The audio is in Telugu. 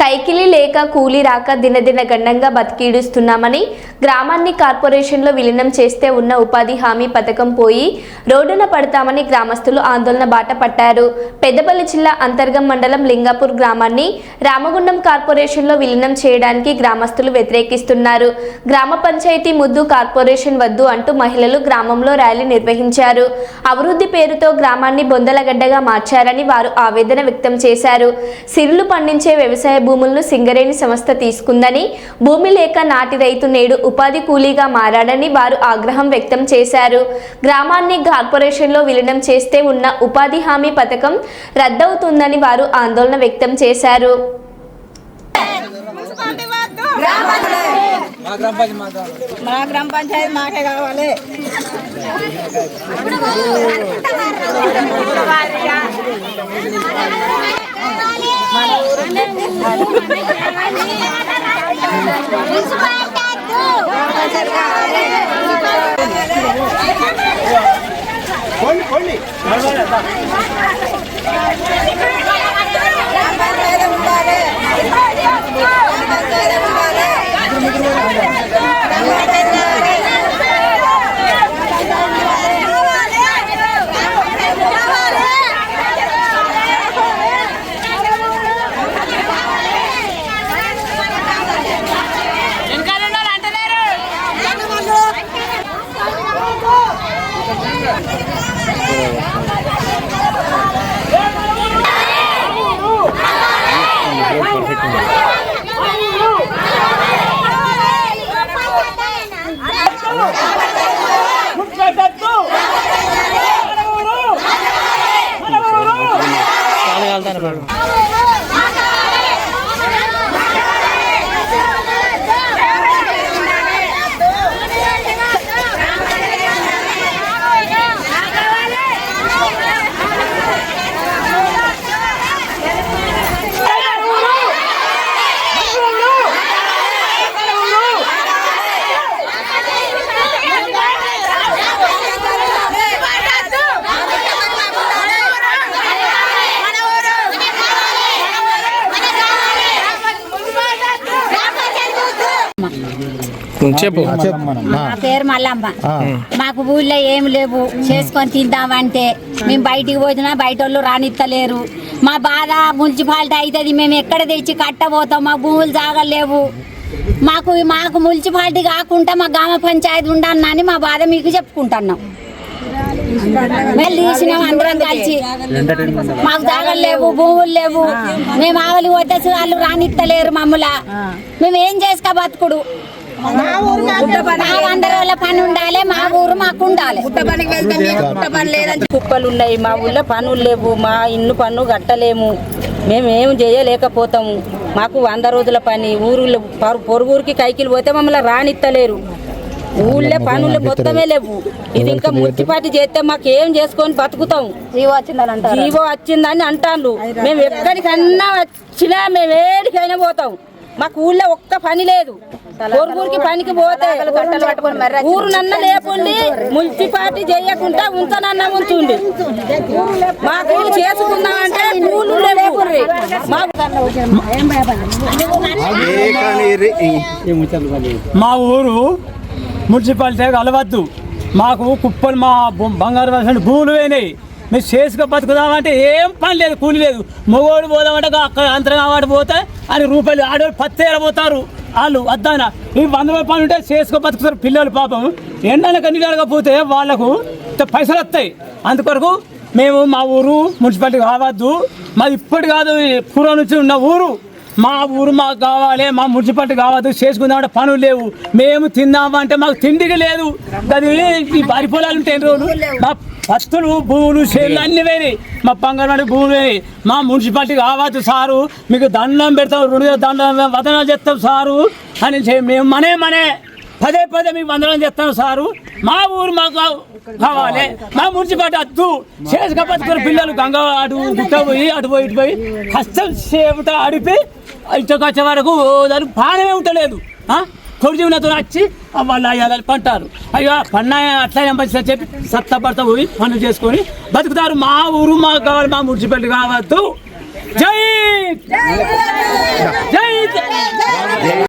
కైకిలి లేక కూలీ రాక దినదిన గండంగా బతికీడుస్తున్నామని గ్రామాన్ని కార్పొరేషన్లో విలీనం చేస్తే ఉన్న ఉపాధి హామీ పథకం పోయి రోడ్డున పడతామని గ్రామస్తులు ఆందోళన బాట పట్టారు. పెద్దపల్లి జిల్లా అంతర్గం మండలం లింగాపూర్ గ్రామాన్ని రామగుండం కార్పొరేషన్లో విలీనం చేయడానికి గ్రామస్తులు వ్యతిరేకిస్తున్నారు. గ్రామ పంచాయతీ ముద్దు కార్పొరేషన్ వద్దు అంటూ మహిళలు గ్రామంలో ర్యాలీ నిర్వహించారు. అభివృద్ధి పేరుతో గ్రామాన్ని బొందలగడ్డగా మార్చారని వారు ఆవేదన వ్యక్తం చేశారు. సిరులు పండించే వ్యవసాయ భూములను సింగరేణి సంస్థ తీసుకుందని భూమి లేక నాటి రైతు నేడు ఉపాధి కూలీగా మారాడని వారు ఆగ్రహం వ్యక్తం చేశారు. గ్రామాన్ని కార్పొరేషన్లో విలీనం చేస్తే ఉన్న ఉపాధి హామీ పథకం రద్దవుతుందని వారు ఆందోళన వ్యక్తం చేశారు. మా గ్రామ పంచాయతీ మాకే కావాలి. ఉండాలి చెప్పు. మా పేరు మల్లమ్మ. మాకు ఊళ్ళో ఏం లేవు. చేసుకొని తిందామంటే మేము బయటికి పోతున్నా బయట వాళ్ళు రానిత్తలేరు. మా బాధ మున్సిపాలిటీ అవుతుంది మేము ఎక్కడ తెచ్చి కట్టబోతాం? మా భూములు జాగలేవు. మాకు మాకు మున్సిపాలిటీ కాకుండా మా గ్రామ పంచాయతీ ఉండన్నని మా బాధ మీకు చెప్పుకుంటున్నాం. మేము తీసినాం అందరం కలిసి. మాకు జాగలు లేవు భూములు లేవు. మేము ఆవలి పోతే వాళ్ళు రానిత్తలేరు మమ్మల. మేము ఏం చేసుకో బతుకుడు? మా పని ఉండాలి మా ఊరు మాకు ఉండాలి. పుట్ట పని లేదని కుప్పలు ఉన్నాయి మా ఊళ్ళో పనులు లేవు మా ఇల్లు పన్ను కట్టలేము. మేమేం చేయలేకపోతాము. మాకు వంద రోజుల పని ఊరు పొరుగురికి కైకిలు పోతే మమ్మల్ని రానిత్తలేరు. ఊళ్ళో పనులు మొత్తమే లేవు. ఇది ఇంకా ముత్తిపాటి చేస్తే మాకు ఏం చేసుకొని బతుకుతాం. జీవో వచ్చిందని జీవో వచ్చిందని అంటాను మేము ఎక్కడికన్నా వచ్చినా మేము ఏడికైనా పోతాం. మాకు ఊళ్ళో ఒక్క పని లేదు. ఊరికి పనికి పోతే ఊరు నన్న లేకుండి మున్సిపాలిటీ చేయకుండా ఉంచనన్న ఉంచుండి. మాకు చేసుకుందామంటే ఊళ్ళు లేవు మాకు మా ఊరు మున్సిపాలిటీ కలవద్దు మాకు కుప్పలు మా బంగారు వర్షం భూములు పోయినాయి. మేము చేసుకు బతుకుదామంటే ఏం పని లేదు కూలి లేదు. మగోడు పోదామంటే అక్కడ అంతరం కాబట్టి పోతే అని రూపాయలు ఆడవాళ్ళు పత్తి పోతారు? వాళ్ళు వద్దాన? ఈ వంద రూపాయలు ఉంటే చేసుకో బతుకుతారు పిల్లలు పాపం. ఎండలకు అన్ని జరగకపోతే వాళ్ళకు పైసలు వస్తాయి. అందుకొరకు మేము మా ఊరు మున్సిపాలిటీ కావద్దు. మాది ఇప్పటి కాదు పూర్వం నుంచి ఉన్న ఊరు. మా ఊరు మాకు కావాలి మా మున్సిపాలిటీ కావద్దు చేసుకుందామంటే పనులు లేవు. మేము తిందామంటే మాకు తిండికి లేదు. అది ఈ వరి పొలాలు ఉంటాయి రోజులు? మా పత్తులు భూములు చేనులు అన్ని వేయి మా బంగారు భూములు వేయి మా మున్సిపాలిటీ కావద్దు సారు. మీకు దండం పెడతాం రెండు దండం వదనాలు చేస్తాం సారు. అని మేము మనే మనే పదే పదే మీకు వందనం చేస్తాం సారు. మా ఊరు మాకు కావ- కావాలి. మా మున్సిపాలిటీ అద్దు. చేసుక బతుకున్న పిల్లలు గంగ అటు గుట్ట పోయి అటు పోయి ఇటు పోయి కష్టం చేపట అడిపి ఇటుకు వచ్చే వరకు దానికి ప్రాణమే ఉండలేదు. కొడుజీవులతో వచ్చి వాళ్ళు అయ్యాలని పంటారు. అయ్యో పన్న అట్లా మంచిగా చెప్పి సత్తపడతా పోయి పనులు చేసుకొని బతుకుతారు. మా ఊరు మాకు కావాలి మా ముడిచిపెట్టి కావద్దు. జై! జై!